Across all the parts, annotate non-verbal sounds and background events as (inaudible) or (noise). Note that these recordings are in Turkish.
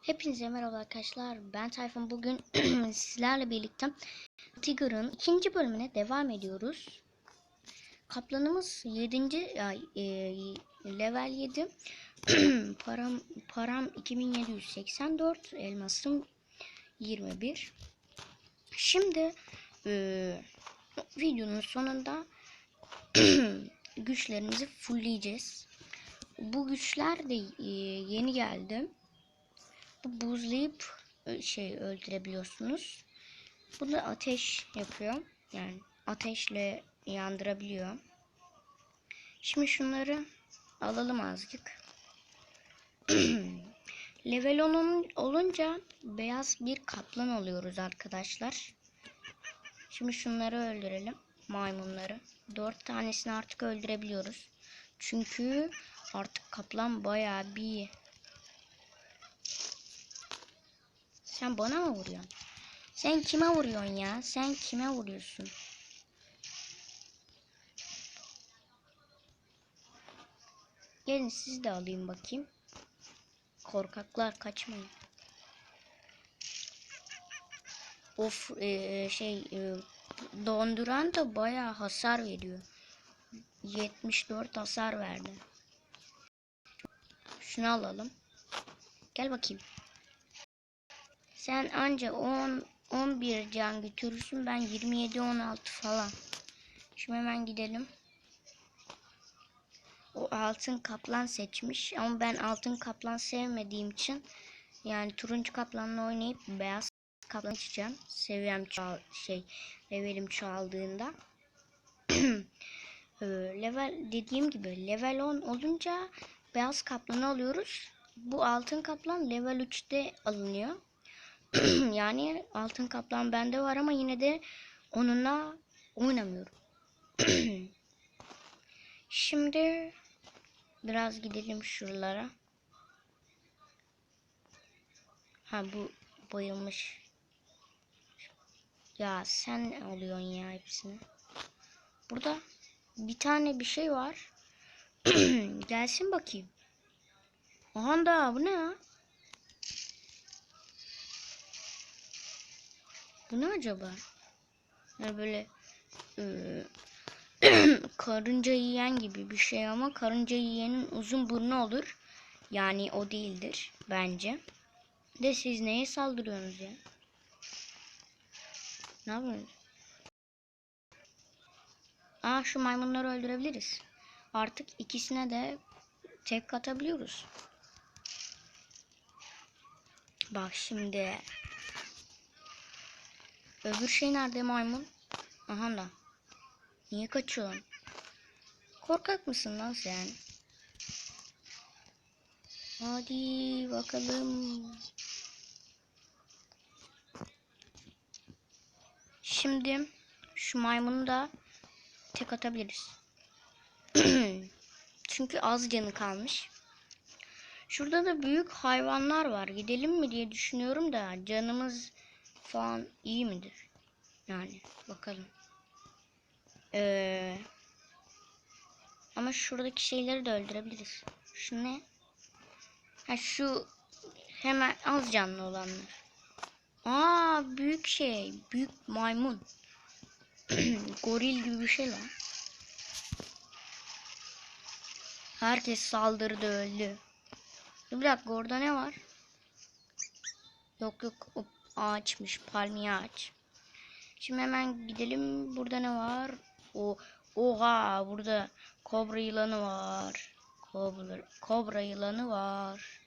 Hepinize merhaba arkadaşlar. Ben Tayfun. Bugün (clears throat) sizlerle birlikte Tiger'ın ikinci bölümüne devam ediyoruz. Kaplanımız 7. ay e, level 7. (clears throat) param param 2784, elmasım 21. Şimdi e, videonun sonunda (clears throat) güçlerimizi fullleyeceğiz. Bu güçler de e, yeni geldi. Bu buzlayıp şey öldürebiliyorsunuz. Bu da ateş yapıyor. Yani ateşle yandırabiliyor. Şimdi şunları alalım azıcık. (clears throat) Level 10 olunca beyaz bir kaplan oluyoruz arkadaşlar. Şimdi şunları öldürelim. Maymunları. 4 tanesini artık öldürebiliyoruz. Çünkü artık kaplan bayağı bir Sen bana mı vuruyorsun? Sen kime vuruyorsun ya? Sen kime vuruyorsun? Gelin siz de alayım bakayım. Korkaklar kaçmayın. Of eee, şey eee, donduran da bayağı hasar veriyor. 74 hasar verdi. Şunu alalım. Gel bakayım. Sen anca 10 11 can götürürsün. Ben 27 16 falan. Şimdi hemen gidelim. O altın kaplan seçmiş ama ben altın kaplan sevmediğim için yani turuncu kaplanla oynayıp beyaz kaplan açacağım. Seviyem çoğal şey levelim çoğaldığında. (clears throat) Ee, level dediğim gibi level 10 olunca beyaz kaplanı alıyoruz. Bu altın kaplan level 3'te alınıyor. (clears throat) yani altın kaplan bende var ama yine de onunla oynamıyorum. (clears throat) Şimdi biraz gidelim şuralara. Ha bu bayılmış. Ya sen alıyorsun ya hepsini. Burada bir tane bir şey var. (clears throat) Gelsin bakayım. Aha da bu ne ya? Bu ne acaba? Yani böyle eee, (clears throat) karınca yiyen gibi bir şey ama karınca yiyenin uzun burnu olur. Yani o değildir bence. De siz neye saldırıyorsunuz ya? Ne yapıyorsunuz? Aa şu maymunları öldürebiliriz. Artık ikisine de tek atabiliyoruz. Bak şimdi. Öbür şey nerede maymun? Aha da. Niye kaçıyorsun? Korkak mısın lan sen? Hadi bakalım. Şimdi şu maymunu da tek atabiliriz. (clears throat) Çünkü az canı kalmış. Şurada da büyük hayvanlar var. Gidelim mi diye düşünüyorum da canımız falan iyi midir? Yani bakalım. Ee, ama şuradaki şeyleri de öldürebiliriz. Şu ne? Ha şu hemen az canlı olanlar. Aa büyük şey. Büyük maymun. (clears throat) Goril gibi bir şey lan. Herkes saldırdı öldü. Bir dakika orada ne var? Yok yok o ağaçmış palmiye ağaç. Şimdi hemen gidelim. Burada ne var? O oha burada kobra yılanı var. Kobra, kobra yılanı var.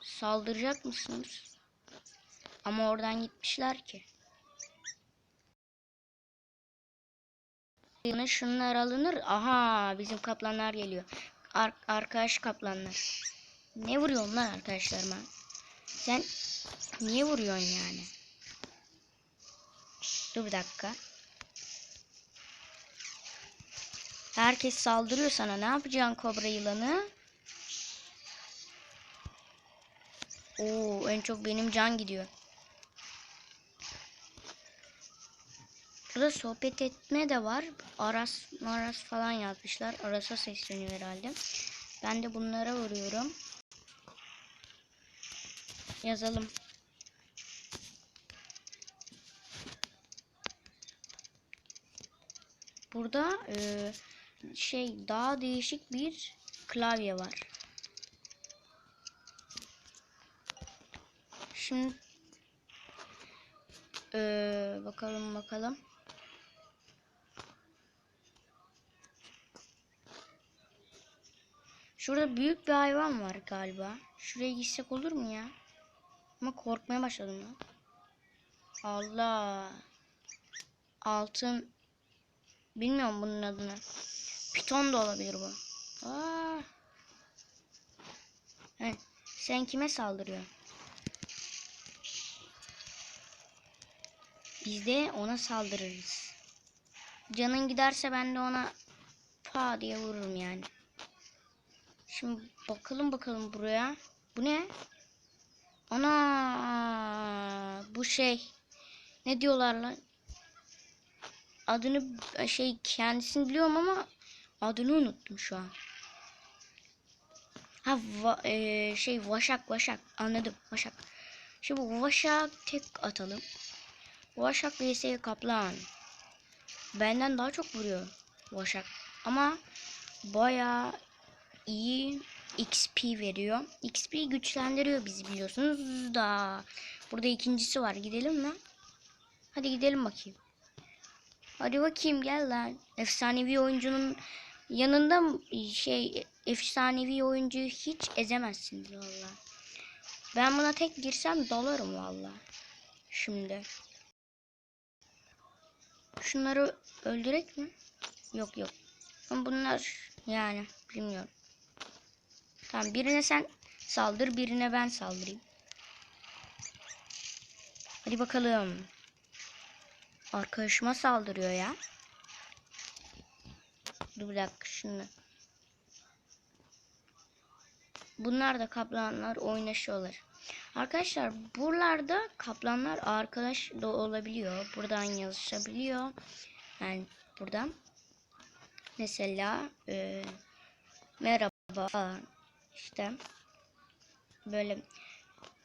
Saldıracak mısınız? Ama oradan gitmişler ki. Yine şunlar alınır. Aha bizim kaplanlar geliyor. Ar arkadaş kaplanlar. Ne vuruyorsun lan arkadaşlarıma? Sen niye vuruyorsun yani? Dur bir dakika. Herkes saldırıyor sana. Ne yapacaksın kobra yılanı? Oo, en çok benim can gidiyor. Burada sohbet etme de var. Aras maras falan yazmışlar. Aras'a sesleniyor herhalde. Ben de bunlara vuruyorum. Yazalım. Burada e, şey daha değişik bir klavye var. Şimdi e, bakalım bakalım. Şurada büyük bir hayvan var galiba. Şuraya gitsek olur mu ya? Ama korkmaya başladım ya. Allah. Altın. Bilmiyorum bunun adını. Piton da olabilir bu. Aa. He, sen kime saldırıyorsun? Biz de ona saldırırız. Canın giderse ben de ona pa diye vururum yani. Şimdi bakalım bakalım buraya. Bu ne? Ana bu şey. Ne diyorlar lan? Adını şey kendisini biliyorum ama adını unuttum şu an. Ha va, e, şey vaşak vaşak anladım vaşak. Şimdi vaşak tek atalım. Vaşak vs kaplan. Benden daha çok vuruyor vaşak. Ama bayağı iyi XP veriyor. XP güçlendiriyor bizi biliyorsunuz da. Burada ikincisi var. Gidelim mi? Hadi gidelim bakayım. Hadi bakayım gel lan. Efsanevi oyuncunun yanında şey efsanevi oyuncuyu hiç ezemezsiniz valla. Ben buna tek girsem dalarım valla. Şimdi. Şunları öldürek mi? Yok yok. Bunlar yani bilmiyorum. Tamam birine sen saldır birine ben saldırayım. Hadi bakalım. Arkadaşıma saldırıyor ya. Dur bir dakika şunu. Bunlar da kaplanlar oynaşıyorlar. Arkadaşlar buralarda kaplanlar arkadaş da olabiliyor. Buradan yazışabiliyor. Yani buradan. Mesela e, merhaba. İşte böyle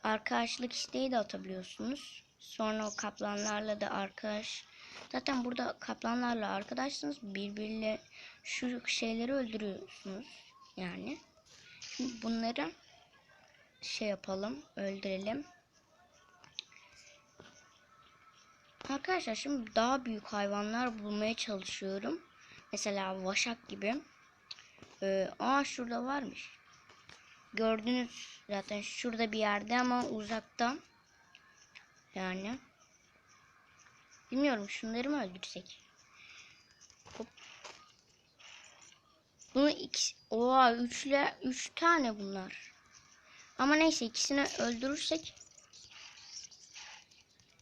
arkadaşlık isteği de atabiliyorsunuz. Sonra o kaplanlarla da arkadaş. Zaten burada kaplanlarla arkadaşsınız. Birbirle şu şeyleri öldürüyorsunuz. Yani. Şimdi bunları şey yapalım. Öldürelim. Arkadaşlar şimdi daha büyük hayvanlar bulmaya çalışıyorum. Mesela vaşak gibi. Ee, aa şurada varmış. Gördünüz zaten şurada bir yerde ama uzakta. Yani. Bilmiyorum şunları mı öldürsek? Hop. Bunu iki, oha üçle üç tane bunlar. Ama neyse ikisini öldürürsek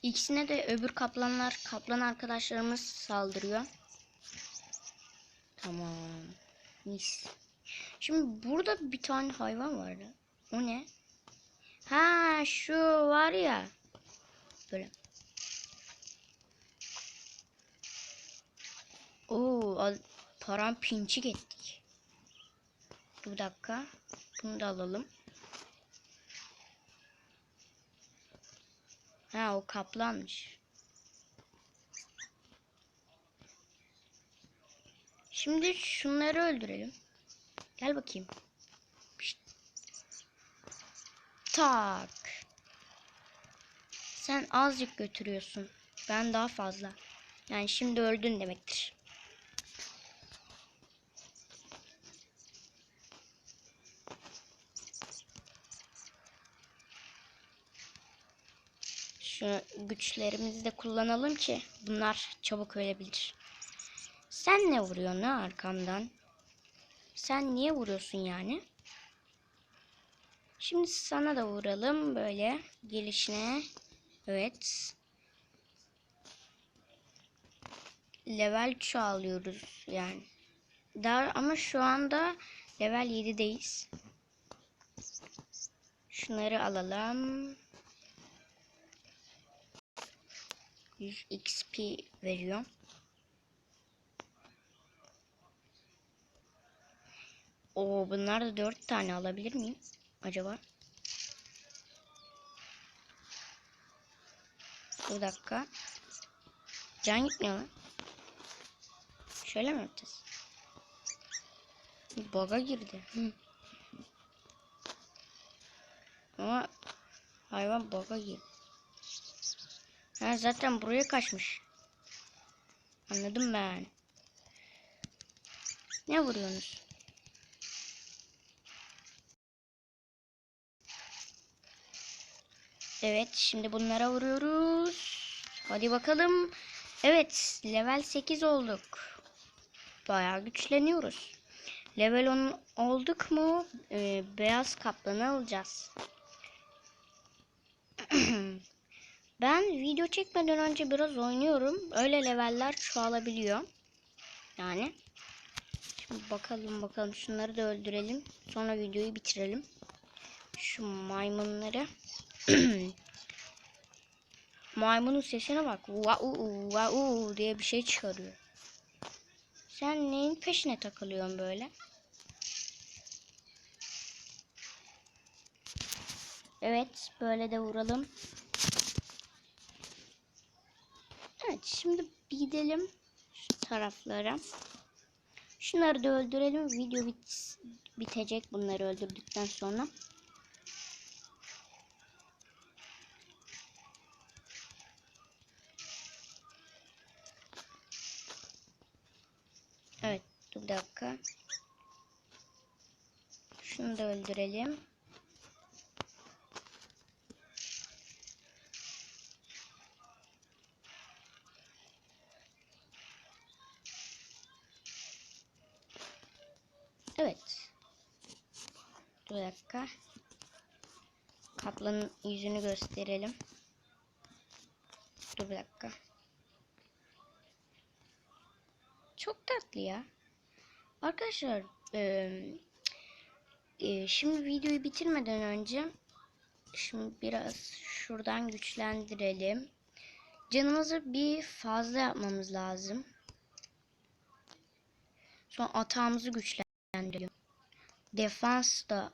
ikisine de öbür kaplanlar kaplan arkadaşlarımız saldırıyor. Tamam. Mis. Şimdi burada bir tane hayvan vardı. O ne? Ha şu var ya. Böyle. Oo, al- param pinçik ettik. Bir dakika. Bunu da alalım. Ha o kaplanmış. Şimdi şunları öldürelim. Gel bakayım. Pişt. Tak. Sen azıcık götürüyorsun. Ben daha fazla. Yani şimdi öldün demektir. Şu güçlerimizi de kullanalım ki bunlar çabuk ölebilir. Sen ne vuruyorsun ha arkamdan? Sen niye vuruyorsun yani? Şimdi sana da vuralım böyle gelişine. Evet. Level çoğalıyoruz yani. Daha ama şu anda level 7'deyiz. Şunları alalım. 100 XP veriyor. Oo bunlar da 4 tane alabilir miyim acaba? Bir dakika. Can gitmiyor lan. Şöyle mi yapacağız? Baga girdi. Ama hayvan baga girdi. Ha zaten buraya kaçmış. Anladım ben. Ne vuruyorsunuz? Evet şimdi bunlara vuruyoruz. Hadi bakalım. Evet level 8 olduk. Bayağı güçleniyoruz. Level 10 olduk mu e, beyaz kaplanı alacağız. (clears throat) ben video çekmeden önce biraz oynuyorum. Öyle leveller çoğalabiliyor. Yani. Şimdi bakalım bakalım şunları da öldürelim. Sonra videoyu bitirelim. Şu maymunları. (clears throat) Maymunun sesine bak. Vau vau diye bir şey çıkarıyor. Sen neyin peşine takılıyorsun böyle? Evet, böyle de vuralım. Evet, şimdi gidelim şu taraflara. Şunları da öldürelim. Video bit bitecek bunları öldürdükten sonra. Evet, dur bir dakika. Şunu da öldürelim. Evet. Dur dakika. Kaplanın yüzünü gösterelim. Dur bir dakika. Çok tatlı ya. Arkadaşlar eee, eee, şimdi videoyu bitirmeden önce şimdi biraz şuradan güçlendirelim. Canımızı bir fazla yapmamız lazım. Sonra atağımızı güçlendirelim. Defans da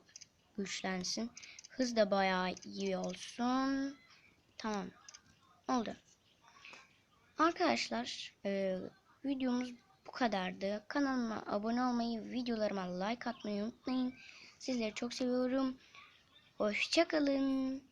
güçlensin. Hız da bayağı iyi olsun. Tamam. Oldu. Arkadaşlar eee, videomuz bu kadardı. Kanalıma abone olmayı, videolarıma like atmayı unutmayın. Sizleri çok seviyorum. Hoşçakalın.